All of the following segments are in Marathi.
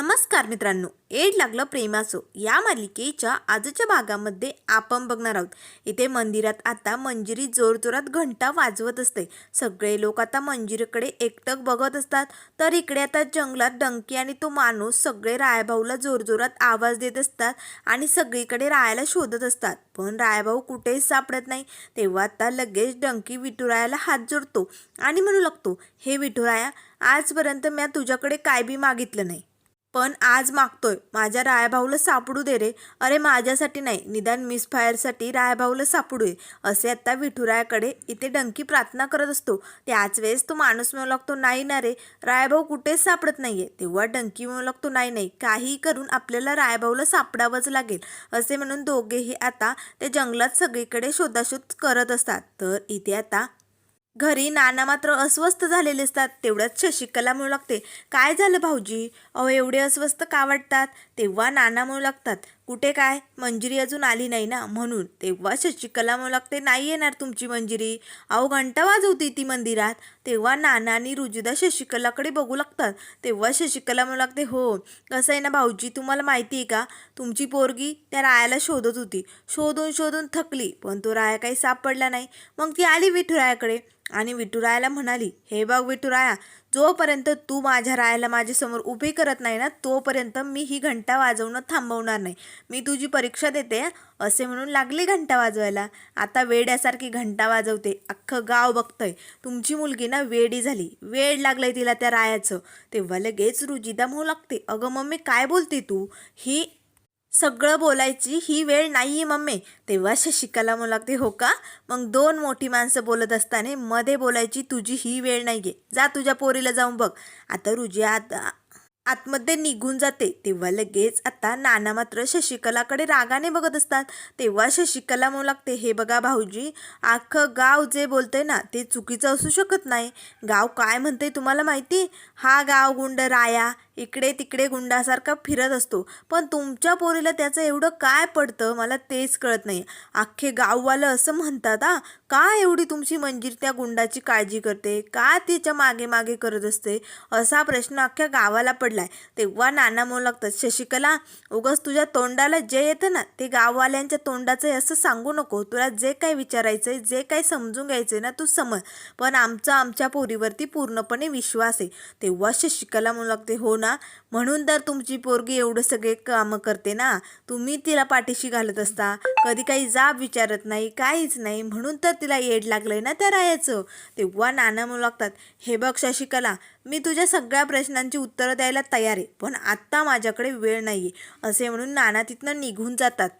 नमस्कार मित्रांनो एड लागलं प्रेमासो या मालिकेच्या आजच्या भागामध्ये आपण बघणार आहोत. इथे मंदिरात आता मंजिरी जोरजोरात घंटा वाजवत असते. सगळे लोक आता मंजिरीकडे एकटक बघत असतात. तर इकडे आता जंगलात डंकी आणि तो माणूस सगळे रायभाऊला जोरजोरात आवाज देत असतात आणि सगळीकडे रायाला शोधत असतात. पण रायभाऊ कुठेही सापडत नाही. तेव्हा आता लगेच डंकी विठुरायाला हात जोडतो आणि म्हणू लागतो हे विठुराया आजपर्यंत मी तुझ्याकडे काय बी मागितलं नाही. पण आज मागतोय. माझ्या रायभाऊला सापडू दे रे. अरे माझ्यासाठी नाही. निदान मिसफायरसाठी रायभाऊला सापडू दे. असे आता विठुरायाकडे इथे डंकी प्रार्थना करत असतो. त्याच वेळेस तो माणूस मिळू लागतो नाही ना रे. रायभाऊ कुठेच सापडत नाहीये. तेव्हा डंकी मिळू लागतो नाही नाही. काही करून आपल्याला रायभाऊला सापडावंच लागेल. असे म्हणून दोघेही आता ते जंगलात सगळीकडे शोधाशोध करत असतात. तर इथे आता घरी नाना मात्र अस्वस्थ झालेले असतात. तेवढ्यात शशिकला म्हणू लागते काय झालं भाऊजी? अहो एवढे अस्वस्थ का वाटतात? तेव्हा नाना म्हणू लागतात कुठे काय? मंजिरी अजून आली नाही ना? म्हणून तेव्हा शशिकला म्हणू लागते नाही येणार तुमची मंजिरी. अहो घंटा वाजवती ती मंदिरात. तेव्हा नाना आणि रुजुदा शशिकलाकडे बघू लागतात. तेव्हा शशिकला म्हणू लागते हो कसं आहे ना भाऊजी? तुम्हाला माहिती आहे का? तुमची पोरगी त्या रायाला शोधत होती. शोधून शोधून थकली पण तो राया काही सापडला नाही. मग ती आली विठुरायाकडे आणि विठुरायाला म्हणाली हे बघ विठुराया जोपर्यंत तू माझ्या रायाला माझ्यासमोर उभे करत नाही ना तोपर्यंत मी ही घंटा वाजवणं थांबवणार नाही. मी तुझी परीक्षा देते असे म्हणून लागली घंटा वाजवायला. आता वेड्यासारखी घंटा वाजवते अख्खं गाव बघतंय. तुमची मुलगी ना वेडी झाली वेड लागलंय तिला त्या रायाचं. तेव्हा लगेच रुजिदा म्हणू लागते अगं मम्मी काय बोलते तू? ही सगळं बोलायची ही वेळ नाही आहे मम्मी. तेव्हा शशिकला म्हणू लागते हो का? मग दोन मोठी माणसं बोलत असताना मध्ये बोलायची तुझी ही वेळ नाही आहे जा तुझ्या पोरीला जाऊन बघ. आता रुजी आत आतमध्ये निघून जाते. तेव्हा लगेच आता नाना मात्र शशिकलाकडे रागाने बघत असतात. तेव्हा शशिकला म्हणू लागते हे बघा भाऊजी अख्खं गाव जे बोलतंय ना ते चुकीचं असू शकत नाही. गाव काय म्हणते तुम्हाला माहिती? हा गाव गुंड राया इकडे तिकडे गुंडासारखा फिरत असतो. पण तुमच्या पोरीला त्याचं एवढं काय पडतं? मला तेच कळत नाही. अख्खे गाववालं असं म्हणतात हा का एवढी तुमची मंजीर त्या गुंडाची काळजी करते? का तिच्यामागे मागे करत असते? असा प्रश्न अख्ख्या गावाला पडलाय. तेव्हा नाना म्हणू लागतात शशिकला उगाच तुझ्या तोंडाला जे येतं ना? ते गाववाल्यांच्या तोंडाचं आहे असं सांगू नको. तुला जे काही विचारायचंय जे काय समजून घ्यायचंय ना तू समज. पण आमचा आमच्या पोरीवरती पूर्णपणे विश्वास आहे. तेव्हा शशिकला म्हणू लागते हो ना म्हणून तर तुमची पोरगी एवढं सगळे कामं करते ना. तुम्ही तिला पाठीशी घालत असता. कधी काही जाब विचारत नाही काहीच नाही. म्हणून तर तिला येड लागलंय ना त्या रायाचं. तेव्हा नाना म्हणू लागतात हे बघ शशिकला मी तुझ्या सगळ्या प्रश्नांची उत्तरं द्यायला तयार आहे पण आत्ता माझ्याकडे वेळ नाही आहे असे म्हणून नाना तिथनं निघून जातात.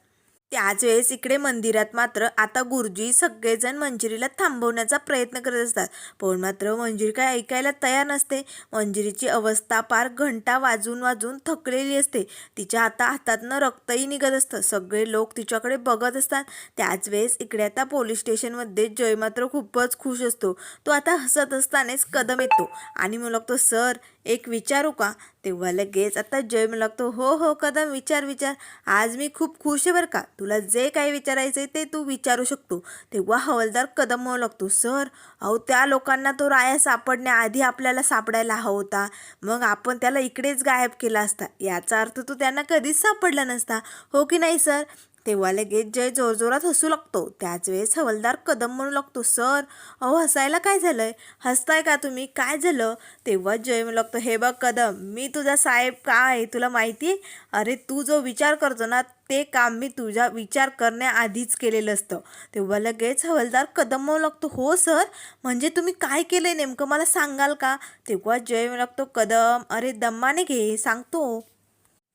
त्याच वेळेस इकडे मंदिरात मात्र आता गुरुजी सगळेजण मंजिरीला थांबवण्याचा प्रयत्न करत असतात. पण मात्र मंजिरी काय ऐकायला तयार नसते. मंजिरीची अवस्था पार घंटा वाजून वाजून थकलेली असते. तिच्या आता हातातनं रक्तही निघत असतं. सगळे लोक तिच्याकडे बघत असतात. त्याच वेळेस इकडे आता पोलीस स्टेशनमध्ये जय मात्र खूपच खुश असतो. तो आता हसत असतानाच कदम येतो. आणि मग लागतो सर एक विचारू का? तेव्हा लगेच आता जय म्हणू लागतो हो हो कदम विचार विचार. आज मी खूप खुश आहे बरं का? तुला जे काही विचारायचं आहे ते तू विचारू शकतो. तेव्हा हवालदार कदम म्हणू लागतो. सर अहो त्या लोकांना तो राया सापडण्याआधी आपल्याला सापडायला हवा होता. मग आपण त्याला इकडेच गायब केला असता. याचा अर्थ तो त्यांना कधीच सापडला नसता. हो की नाही सर? तेव्हा लगेच जय जोरजोरात हसू लागतो. त्याच वेळेस हवलदार कदम म्हणू लागतो सर अहो हसायला काय झालंय? हसताय का तुम्ही? काय झालं? तेव्हा जय म्हणू लागतो हे बघ कदम मी तुझा साहेब काय आहे तुला माहिती अरे तू जो विचार करतो ना ते काम मी तुझा विचार करण्याआधीच केलेलं असतं. तेव्हा लगेच हवलदार कदम म्हणू लागतो हो सर म्हणजे तुम्ही काय केलंय नेमकं? मला सांगाल का? तेव्हा जय म्हणू लागतो कदम अरे दम्माने घे सांगतो.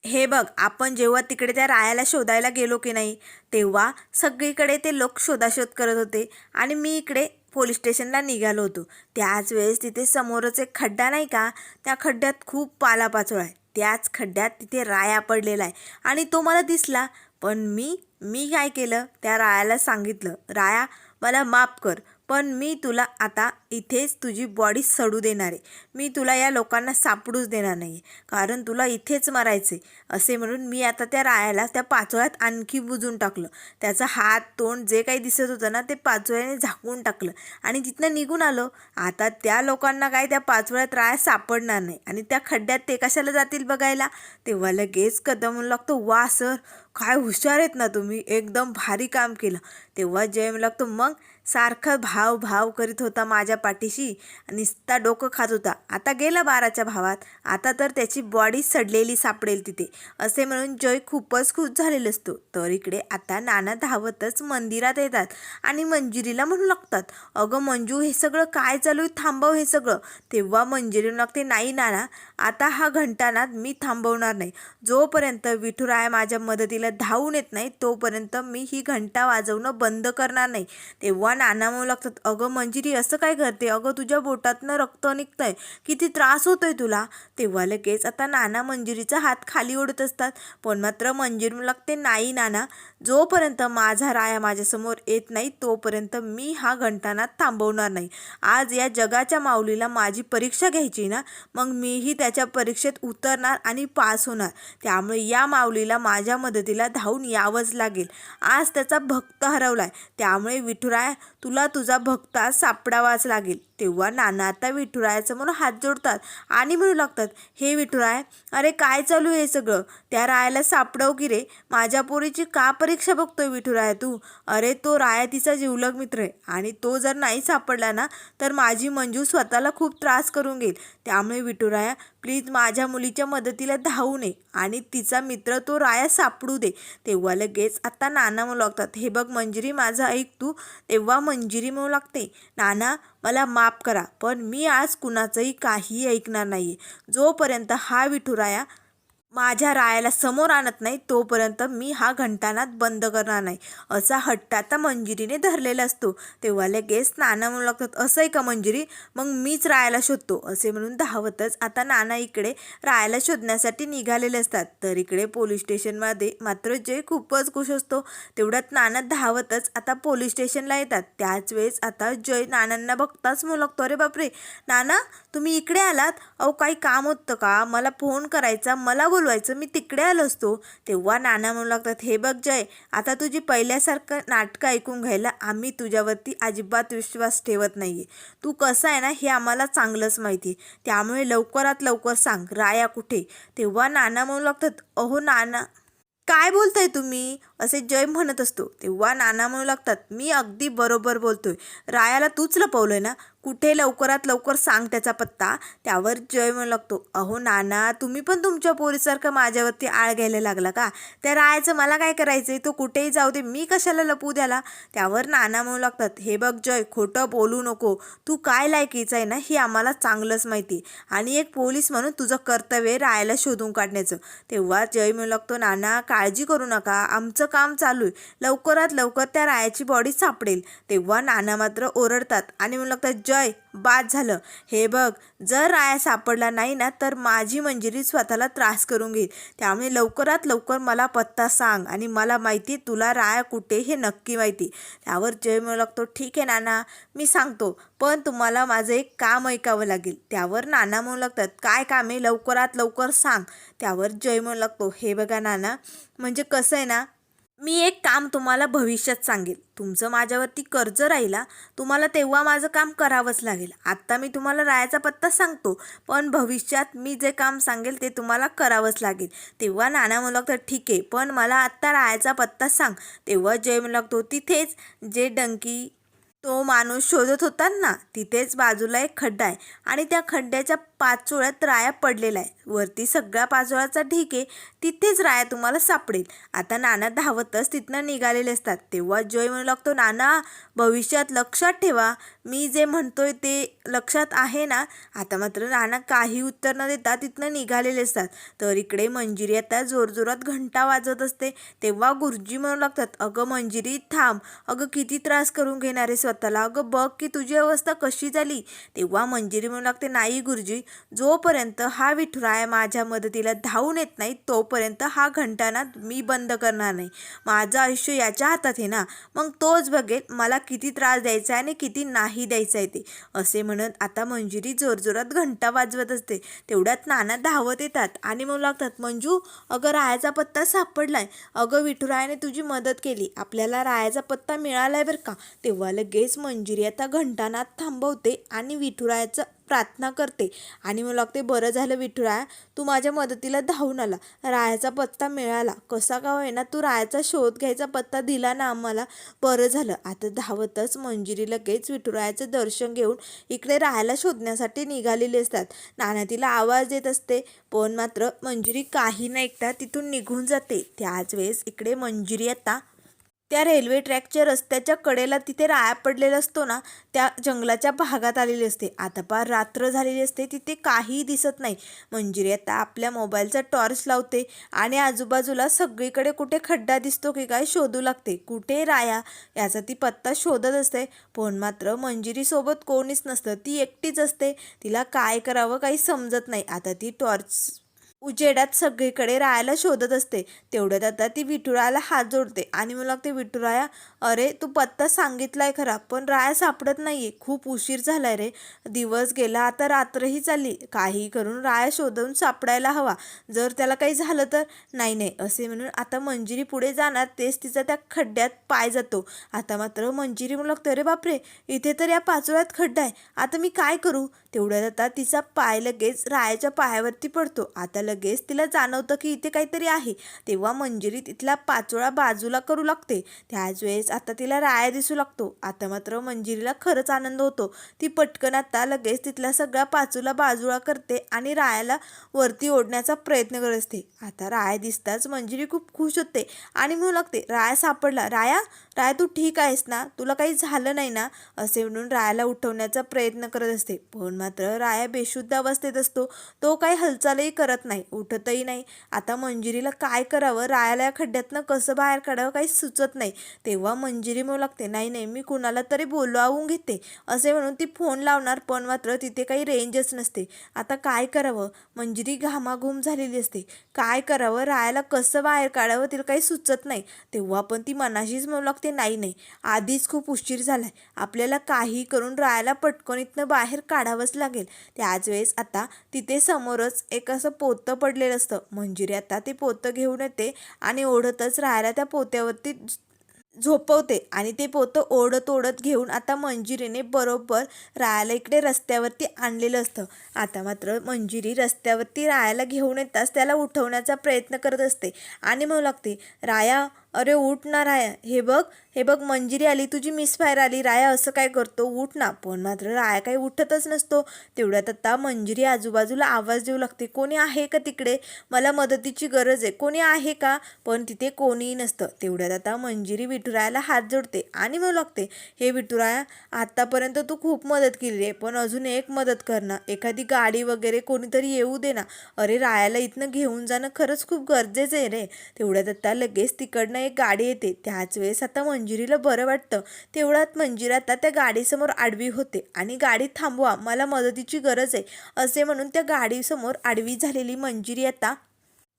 हे बघ आपण जेव्हा तिकडे त्या रायाला शोधायला गेलो की नाही तेव्हा सगळीकडे ते लोक शोधाशोध करत होते आणि मी इकडे पोलीस स्टेशनला निघालो होतो. त्याच वेळेस तिथे समोरच एक खड्डा नाही का? त्या खड्ड्यात खूप पालापाचोळा आहे. त्याच खड्ड्यात तिथे राया पडलेला आहे आणि तो मला दिसला. पण मी मी काय केलं? त्या रायाला सांगितलं राया मला माफ कर. पण मी तुला आता इथेच तुझी बॉडी सडू देणार आहे. मी तुला या लोकांना सापडूच देणार नाही कारण तुला इथेच मरायचे असे म्हणून मी आता त्या रायाला त्या पाचोळ्यात आणखी बुजून टाकलं. त्याचा हात तोंड जे काही दिसत होतं ना ते पाचोळ्याने झाकून टाकलं. आणि तिथनं निघून आलो आता त्या लोकांना काय त्या पाचोळ्यात राया सापडणार नाही. आणि त्या खड्ड्यात ते कशाला जातील बघायला? तेव्हा लगेच कदम लागतो वा सर काय हुशार आहेत ना तुम्ही. एकदम भारी काम केलं. तेव्हा जय लागतो मग सारखं भाव भाव करीत होता माझ्या पाठीशी. निस्ता डोकं खात होता. आता गेला बाराच्या भावात. आता तर त्याची बॉडी सडलेली सापडेल तिथे. असे म्हणून जय खूपच खुश झालेला असतो. तर इकडे आता नाना धावतच मंदिरात येतात आणि मंजिरीला म्हणू लागतात. अगं मंजू हे सगळं काय चालू आहे? थांबव हे सगळं. तेव्हा मंजिरी लागते नाही नाना आता हा घंटानाद मी थांबवणार नाही. जोपर्यंत विठुराया माझ्या मदतीला धावून येत नाही तोपर्यंत मी ही घंटा वाजवणं बंद करणार नाही. तेव्हा नाना म्हणू लागतात. अगं मंजिरी असं काय करते? अगं तुझ्या बोटातनं रक्त निघतंय. किती त्रास होतोय तुला? तेव्हा लगेच आता नाना मंजिरीचा हात खाली ओढत असतात. पण मात्र मंजिरी लागते नाही नाना. जोपर्यंत माझा राया माझ्यासमोर येत नाही तोपर्यंत मी हा घंटानाद थांबवणार नाही. आज या जगाच्या माऊलीला माझी परीक्षा घ्यायची ना मग मीही त्याच्या परीक्षेत उतरणार आणि पास होणार. त्यामुळे या माऊलीला माझ्या मदतीला धावून यावंच लागेल. आज त्याचा भक्त हरवलाय. त्यामुळे विठुराय तुला तुझा भक्ता सापडावाच लागेल. तेव्हा नाना आता विठुरायाचं म्हणून हात जोडतात आणि म्हणू लागतात हे विठुराय अरे काय चालू आहे हे सगळं? त्या रायाला सापडव की रे? माझ्या पोरीची का परीक्षा बघतोय विठुराया तू? अरे तो राया तिचा जिवलग मित्र आहे आणि तो जर नाही सापडला ना तर माझी मंजू स्वतःला खूप त्रास करून घेईल. त्यामुळे विठुराया प्लीज माझ्या मुलीच्या मदतीला धावू नये आणि तिचा मित्र तो राया सापडू दे. तेव्हा लगेच आता नाना म्हणू लागतात हे बघ मंजिरी माझं ऐक तू. तेव्हा मंजिरी म्हणू लागते नाना मला माफ करा पण मी आज कुणाचंही काही ऐकणार नाही जोपर्यंत हा विठुराया माझ्या रायाला समोर आणत नाही तोपर्यंत मी हा घंटानाद बंद करणार नाही. असा हट्ट आता मंजिरीने धरलेला असतो. तेव्हा लगेच नाना म्हणू लागतात असं आहे का मंजिरी? मग मीच रायाला शोधतो. असे म्हणून धावतच आता नाना इकडे रायाला शोधण्यासाठी निघालेले असतात. तर इकडे पोलीस स्टेशनमध्ये मात्र जय खूपच खुश असतो तेवढ्यात नाना धावतच आता पोलीस स्टेशनला येतात. त्याच वेळेस आता जय नानांना बघताच म्हणू लागतो अरे बापरे! नाना तुम्ही इकडे आलात? अहो काही काम होतं का? मला फोन करायचा मला बोलवायचं. मी तिकडे आलो असतो. तेव्हा नाना म्हणू लागतात हे बघ जय आता तुझी पहिल्यासारखं नाटकं ऐकून घ्यायला आम्ही तुझ्यावरती अजिबात विश्वास ठेवत नाही आहे तू कसं आहे ना हे आम्हाला चांगलंच माहिती आहे. त्यामुळे लवकरात लवकर सांग राया कुठे? तेव्हा नाना म्हणू लागतात अहो नाना काय बोलताय तुम्ही? असे जय म्हणत असतो. तेव्हा नाना म्हणू लागतात मी अगदी बरोबर बोलतोय. रायाला तूच लपवलंय ना कुठे लवकरात लवकर सांग त्याचा पत्ता. त्यावर जय म्हणू लागतो. अहो नाना तुम्ही पण तुमच्या पोरीसारखं माझ्यावरती आळ घ्यायला लागला का? त्या रायाचं मला काय करायचं तो कुठेही जाऊ दे मी कशाला लपवू द्याला त्यावर नाना म्हणू लागतात हे बघ जय खोटं बोलू नको. तू काय लायकीचं आहे ना हे आम्हाला चांगलंच माहिती. आणि एक पोलीस म्हणून तुझं कर्तव्य रायाला शोधून काढण्याचं. तेव्हा जय म्हणू लागतो नाना काळजी करू नका. आमचं काम चालू आहे. लवकरात लवकर त्या रायाची बॉडी सापडेल. तेव्हा नाना मात्र ओरडतात आणि म्हणू लागतात जय बाद झालं. हे बघ जर राया सापडला नाही ना तर माझी मंजिरी स्वतःला त्रास करून घेईल. त्यामुळे लवकरात लवकर मला पत्ता सांग आणि मला माहिती तुला राया कुठे हे नक्की माहिती. त्यावर जय म्हणू लागतो. ठीक आहे नाना. मी सांगतो. पण तुम्हाला माझं एक काम ऐकावं लागेल. त्यावर नाना म्हणू लागतात काय काम आहे? लवकरात लवकर सांग. त्यावर जय म्हणू लागतो. हे बघा नाना. म्हणजे कसं आहे ना मी एक काम तुम्हाला भविष्यात सांगेल. तुमचं माझ्यावरती कर्ज राहिला तुम्हाला तेव्हा माझं काम करावंच लागेल. आत्ता मी तुम्हाला रायाचा पत्ता सांगतो पण भविष्यात मी जे काम सांगेल ते तुम्हाला करावंच लागेल. तेव्हा नाना म्हणू तर ठीक आहे पण मला आत्ता रायाचा पत्ता सांग. तेव्हा जय म्हणू लागतो तिथेच जे डंकी तो माणूस शोधत होता ना तिथेच बाजूला एक खड्डा आहे आणि त्या खड्ड्याच्या पाचोळ्यात राया पडलेला आहे वरती सगळ्या पाचोळ्याचा ढीक आहे तिथेच राया तुम्हाला सापडेल. आता नाना धावतच तिथनं निघालेले असतात. तेव्हा जय म्हणू लागतो नाना भविष्यात लक्षात ठेवा. मी जे म्हणतोय ते लक्षात आहे ना? आता मात्र नाना काही उत्तर न देता तिथनं निघालेले असतात. तर इकडे मंजिरी आता जोरजोरात घंटा वाजत असते. तेव्हा गुरुजी म्हणू लागतात अगं मंजिरी थांब. अगं किती त्रास करून घेणारे आहे स्वतःला? अगं बघ की तुझी अवस्था कशी झाली. तेव्हा मंजिरी म्हणू लागते नाही गुरुजी जोपर्यंत हा विठुराया माझ्या मदतीला धावून येत नाही तोपर्यंत हा घंटाना मी बंद करणार नाही. माझं आयुष्य याच्या हातात आहे ना. मग तोच बघेल मला किती त्रास द्यायचा आहे आणि किती नाही द्यायचा आहे ते. असे म्हणत आता मंजिरी जोरजोरात घंटा वाजवत असते. तेवढ्यात नाना धावत येतात. आणि म्हणू लागतात मंजू अगं रायाचा पत्ता सापडलाय. अगं विठुरायाने तुझी मदत केली. आपल्याला रायाचा पत्ता मिळालाय बरं का? तेव्हा लगेच मंजिरी आता घंटानाद थांबवते आणि विठुरायाचं प्रार्थना करते. आणि मग लागते बरं झालं विठुराया तू माझ्या मदतीला धावून आला. रायाचा पत्ता मिळाला. कसा का होईना तू रायाचा शोध घ्यायचा पत्ता दिला ना आम्हाला. बरं झालं. आता धावतच मंजिरी लगेच विठुरायाचं दर्शन घेऊन इकडे राहायला शोधण्यासाठी निघालेले असतात. नाना तिला आवाज देत असते पण मात्र मंजिरी काही न ऐकता तिथून निघून जाते. त्याच वेळेस इकडे मंजिरी आता त्या रेल्वे ट्रॅकच्या रस्त्याच्या कडेला तिथे राया पडलेला असतो ना त्या जंगलाच्या भागात आलेली असते. आता पार रात्र झालेली असते तिथे काहीही दिसत नाही. मंजिरी आता आपल्या मोबाईलचा टॉर्च लावते आणि आजूबाजूला सगळीकडे कुठे खड्डा दिसतो की काय शोधू लागते. कुठे राया? याचा ती पत्ता शोधत असते. पण मात्र मंजिरीसोबत कोणीच नसतं. ती एकटीच असते. तिला काय करावं काही समजत नाही. आता ती टॉर्च उजेडात सगळीकडे रायाला शोधत असते. तेवढ्यात आता ती विठुरायाला हात जोडते आणि मला लागते विठुराया अरे तू पत्ता सांगितलाय खरा पण राया सापडत नाहीये. खूप उशीर झालाय रे. दिवस गेला आता रात्रही चालली. काही करून राया शोधून सापडायला हवा. जर त्याला काही झालं तर नाही नाही. असे म्हणून आता मंजिरी पुढे जाणार तेच तिचा त्या खड्ड्यात पाय जातो. आता मात्र मंजिरी म्हणू लागतं अरे बापरे इथे तर या पाचोळ्यात खड्डा आहे. आता मी काय करू? तेवढ्यात आता तिचा पाय लगेच रायाच्या पायावरती पडतो. आता लगेच लगेच तिला जाणवतं की इथे काहीतरी आहे. तेव्हा मंजिरी तिथला पाचोळा बाजूला करू लागते. त्याच वेळेस आता तिला राया दिसू लागतो. आता मात्र मंजिरीला खरंच आनंद होतो. ती पटकन आता लगेच तिथला सगळा पाचूला बाजूला करते आणि रायाला वरती ओढण्याचा प्रयत्न करत. असते आता राया दिसताच मंजिरी खूप खुश होते आणि म्हणू लागते राया सापडला. राया? राया तू ठीक आहेस ना? तुला काही झालं नाही ना? असे म्हणून रायाला उठवण्याचा प्रयत्न करत असते. पण मात्र राया बेशुद्ध अवस्थेत असतो. तो काही हालचालही करत नाही. नाही उठतही नाही. आता मंजिरीला काय करावं? रायाला या खड्ड्यातनं कसं बाहेर काढावं? काही सुचत नाही. तेव्हा मंजिरी म्हणू लागते नाही नाही मी कुणाला तरी बोलवावून घेते. असे म्हणून ती फोन लावणार पण मात्र तिथे काही रेंजच नसते. आता काय करावं? मंजिरी घामाघूम झालेली असते. काय करावं? रायाला कसं बाहेर काढावं तिला काही सुचत नाही. तेव्हा पण ती मनाशीच म्हणू लागते नाही नाही आधीच खूप उशीर झालाय. आपल्याला काही करून रायाला पटकन इथनं बाहेर काढावंच लागेल. त्याच वेळेस आता तिथे समोरच एक असं पोत पोतं पडलेलं असतं. मंजिरी आता ते पोतं घेऊन येते आणि ओढतच राहायला त्या पोत्यावरती झोपवते आणि ते पोतं ओढत ओढत घेऊन आता मंजिरीने बरोबर रायाला इकडे रस्त्यावरती आणलेलं असतं. आता मात्र मंजिरी रस्त्यावरती रायाला घेऊन येताच त्याला उठवण्याचा प्रयत्न करत असते आणि म्हणू लागते राया अरे उठ ना राया. हे बघ हे बघ मंजिरी आली तुझी मिसफायर आली. राया असं काय करतो? उठ ना. पण मात्र राया काही उठतच नसतो. तेवढ्यात आता मंजिरी आजूबाजूला आवाज देऊ लागते. कोणी आहे का तिकडे? मला मदतीची गरज आहे. कोणी आहे का? पण तिथे कोणीही नसतं. तेवढ्यात आता मंजिरी विठुरायाला हात जोडते आणि म्हणू लागते हे विठुराया आत्तापर्यंत तू खूप मदत केली आहे पण अजून एक मदत कर ना. एखादी गाडी वगैरे कोणीतरी येऊ दे ना. अरे रायाला इथनं घेऊन जाणं खरंच खूप गरजेचं आहे रे. तेवढ्यात आता लगेच तिकडनं एक गाडी येते. त्याच वेळेस आता मंजिरीला बरं वाटतं. तेवढ्यात मंजिरी आता त्या गाडीसमोर आडवी होते. आणि गाडी थांबवा मला मदतीची गरज आहे असे म्हणून त्या गाडीसमोर आडवी झालेली मंजिरी आता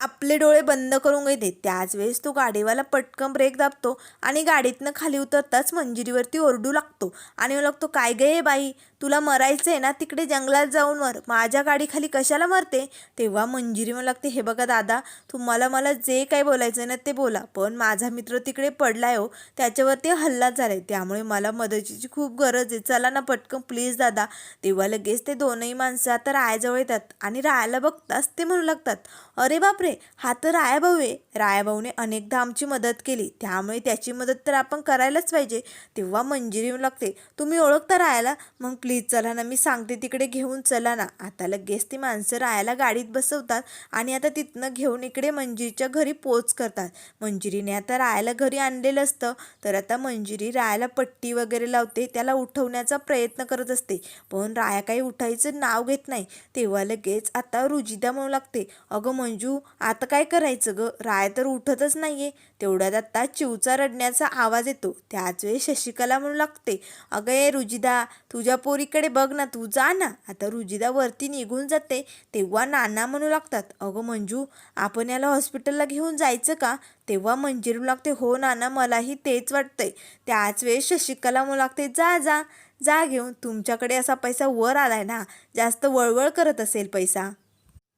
आपले डोळे बंद करून घेते. त्याच वेळेस तो गाडीवाला पटकन ब्रेक दाबतो आणि गाडीतनं खाली उतरताच मंजिरीवरती ओरडू लागतो. आणि लागतो काय गे बाई? तुला मरायचं आहे ना तिकडे जंगलात जाऊन मर. माझ्या गाडीखाली कशाला मरते? तेव्हा मंजिरी मला लागते हे बघा दादा तुम्हाला मला जे काही बोलायचं ना ते बोला. पण माझा मित्र तिकडे पडलाय हो त्याच्यावरती हल्ला झालाय. त्यामुळे मला मदतीची खूप गरज आहे. चला ना पटकन प्लीज दादा. तेव्हा लगेच ते दोनही माणसं आता रायाजवळ येतात आणि रायाला बघताच ते म्हणू लागतात अरे बापरे हा तर रायाभाऊ आहे. रायाभाऊने अनेकदा आमची मदत केली. त्यामुळे त्याची मदत तर आपण करायलाच पाहिजे. तेव्हा मंजिरी लागते तुम्ही ओळखता रायाला? मग प्लीज चला ना मी सांगते तिकडे घेऊन चला ना. आता लगेच ती माणसं रायाला गाडीत बसवतात आणि आता तिथनं घेऊन इकडे मंजिरीच्या घरी पोच करतात. मंजिरीने आता रायाला घरी आणलेलं असतं तर आता मंजिरी रायाला पट्टी वगैरे लावते त्याला उठवण्याचा प्रयत्न करत असते. पण राया काही उठायचं नाव घेत नाही. तेव्हा लगेच आता रुजिदा म्हणू लागते अगं मंजू आता काय करायचं ग? राय तर उठतच नाहीये. तेवढ्यात आता चिवचा रडण्याचा आवाज येतो. त्याच वेळी शशिकला म्हणू लागते अगं ए रुजिदा तुझ्या पोरीकडे बघ ना तू जा ना. आता रुजिदा वरती निघून जाते तेव्हा नाना म्हणू लागतात अगं मंजू आपण याला हॉस्पिटलला घेऊन जायचं का? तेव्हा मंजिरी म्हणू लागते हो नाना मलाही तेच वाटतंय. त्याच वेळेस शशिकला म्हणू लागते जा जा जा घेऊन तुमच्याकडे असा पैसा वर आलाय ना जास्त वळवळ करत असेल पैसा.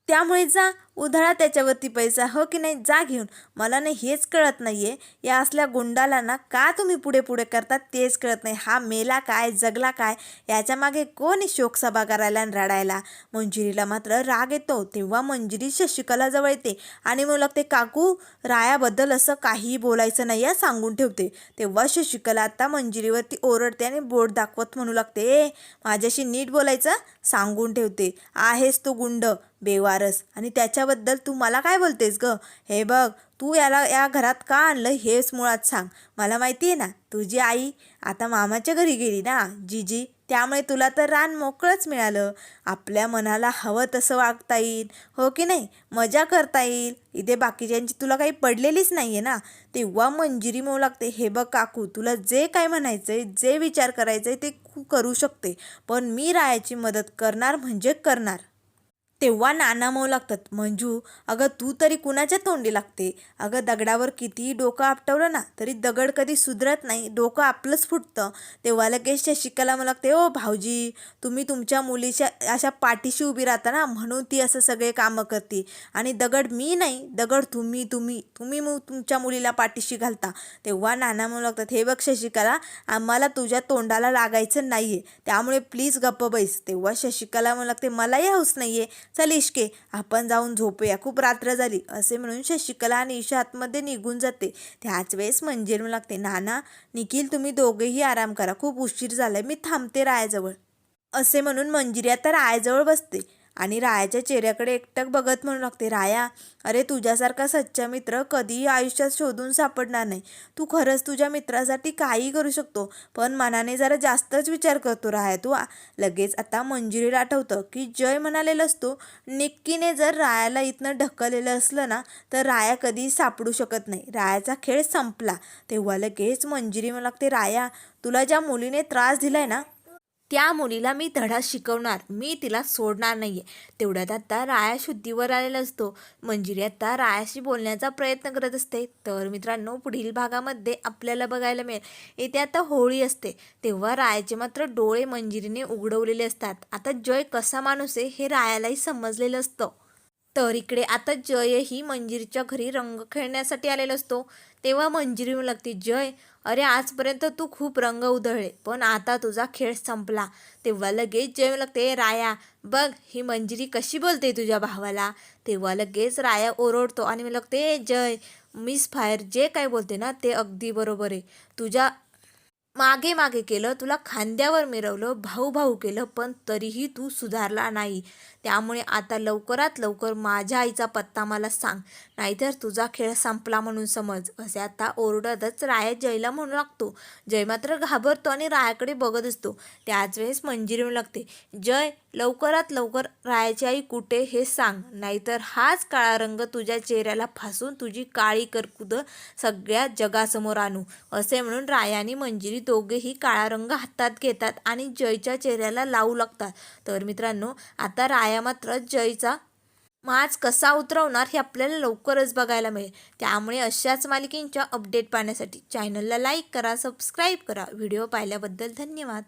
त्यामुळे जा उधळा त्याच्यावरती पैसा हो की नाही? जा घेऊन. मला नाही हेच कळत नाही आहे या असल्या गुंडाला ना का तुम्ही पुढे पुढे करतात तेच कळत नाही. हा मेला काय जगला काय? याच्या मागे कोण आहे शोकसभा करायला आणि रडायला? मंजिरीला मात्र राग येतो. तेव्हा मंजिरी शशिकला जवळ येते आणि मग लागते काकू रायाबद्दल असं काहीही बोलायचं नाही या सांगून ठेवते. तेव्हा शशिकला आता मंजिरीवरती ओरडते आणि बोट दाखवत म्हणू लागते ए माझ्याशी नीट बोलायचं? सांगून ठेवते. आहेस तो गुंड बेवारस. आणि त्याच्या त्याच्याबद्दल तू मला काय बोलतेस ग? हे बघ तू याला या घरात का आणलं हेच मुळात सांग. मला माहिती आहे ना तुझी आई आता मामाच्या घरी गेली ना जीजी त्यामुळे तुला तर रान मोकळंच मिळालं. आपल्या मनाला हवं तसं वागता येईल. हो की नाही? मजा करता येईल. इथे बाकीच्यांची तुला काही पडलेलीच नाही आहे ना. तेव्हा मंजिरी म्हणू लागते. हे बघ काकू तुला जे काय म्हणायचं आहे जे विचार करायचं आहे ते करू शकते. पण मी रायाची मदत करणार म्हणजे करणार. तेव्हा नाना मऊ लागतात. मंजू अगं तू तरी कुणाच्या तोंडी लागते? अगं दगडावर कितीही डोकं आपटवलं ना तरी दगड कधी सुधरत नाही डोकं आपलंच फुटतं. तेव्हा लगेच शशिकला मला लागते ओ भाऊजी तुम्ही तुमच्या मुलीच्या अशा पाठीशी उभी राहता ना म्हणून ती असं सगळे कामं करते. आणि दगड मी नाही दगड तुम्ही तुम्ही तुम्ही मग तुमच्या मुलीला पाठीशी घालता. तेव्हा नाना म्हणू लागतात हे बघ शशिकला आम्हाला तुझ्या तोंडाला लागायचं नाही आहे त्यामुळे प्लीज गप्प बैस. तेव्हा शशिकला म्हणू लागते मलाही हौस नाही आहे चल इश्के आपण जाऊन झोपूया. खूप रात्र झाली. असे म्हणून शशिकला आणि ईशा आतमध्ये निघून जाते. त्याच वेळेस मंजिर म्हणू लागते नाना निखिल तुम्ही दोघेही आराम करा. खूप उशीर झालाय. मी थांबते रायाजवळ. असे म्हणून मंजिरी आता रायाजवळ बसते. आणि रायाच्या चेहऱ्याकडे एकटक बघत म्हणू लागते राया अरे तुझ्यासारखा सच्चा मित्र कधीही आयुष्यात शोधून सापडणार नाही. तू खरंच तुझ्या मित्रासाठी काही करू शकतो पण मनाने जरा जास्तच विचार करतो राया तू आ. लगेच आता मंजुरीला आठवतं की जय म्हणालेलं असतो निक्कीने जर रायाला इथनं ढकललेलं असलं ना तर राया कधी सापडू शकत नाही. रायाचा खेळ संपला. तेव्हा लगेच मंजिरी म्हणू लागते राया तुला ज्या मुलीने त्रास दिलाय ना त्या मुलीला मी धडा शिकवणार मी तिला सोडणार नाही आहे तेवढ्यात आता राया शुद्धीवर आलेला असतो. मंजिरी आता रायाशी बोलण्याचा प्रयत्न करत असते. तर मित्रांनो पुढील भागामध्ये आपल्याला बघायला मिळेल. येथे आता होळी असते. तेव्हा रायाचे मात्र डोळे मंजिरीने उघडवलेले असतात. आता जय कसा माणूस आहे हे रायालाही समजलेलं असतं. तर इकडे आता जय ही मंजिरीच्या घरी रंग खेळण्यासाठी आलेला असतो. तेव्हा मंजिरी म्हणू लागते जय अरे आजपर्यंत तू खूप रंग उधळले पण आता तुझा खेळ संपला. तेव्हा लगेच जय लागते राया बघ ही मंजिरी कशी बोलते तुझ्या भावाला. तेव्हा लगेच राया ओरडतो आणि मी लागते जय मिस फायर जे काय बोलते ना ते अगदी बरोबर आहे. तुझ्या मागे मागे केलं तुला खांद्यावर मिरवलं भाऊ भाऊ केलं पण तरीही तू सुधारला नाही. त्यामुळे आता लवकरात लवकर माझ्या आईचा पत्ता मला सांग. नाहीतर तुझा खेळ संपला म्हणून समज. असे आता ओरडतच राया जयला म्हणू लागतो. जय मात्र घाबरतो आणि रायाकडे बघत असतो. त्याच वेळेस मंजिरी म्हणू लागते जय लवकरात लवकर रायाची आई कुठे हे सांग. नाहीतर हाच काळा रंग तुझ्या चेहऱ्याला फासून तुझी काळी करकुद सगळ्या जगासमोर आणू. असे म्हणून रायाने मंजिरी दोघेही काळा रंग हातात घेतात आणि जयच्या चेहऱ्याला लावू लागतात. तर मित्रांनो आता राया मात्र जयचा माज कसा उतरवणार हे आपल्याला लवकरच बघायला मिळेल. त्यामुळे अशाच मालिकेंच्या अपडेट पाहण्यासाठी चॅनलला लाईक करा सबस्क्राईब करा. व्हिडिओ पाहिल्याबद्दल धन्यवाद.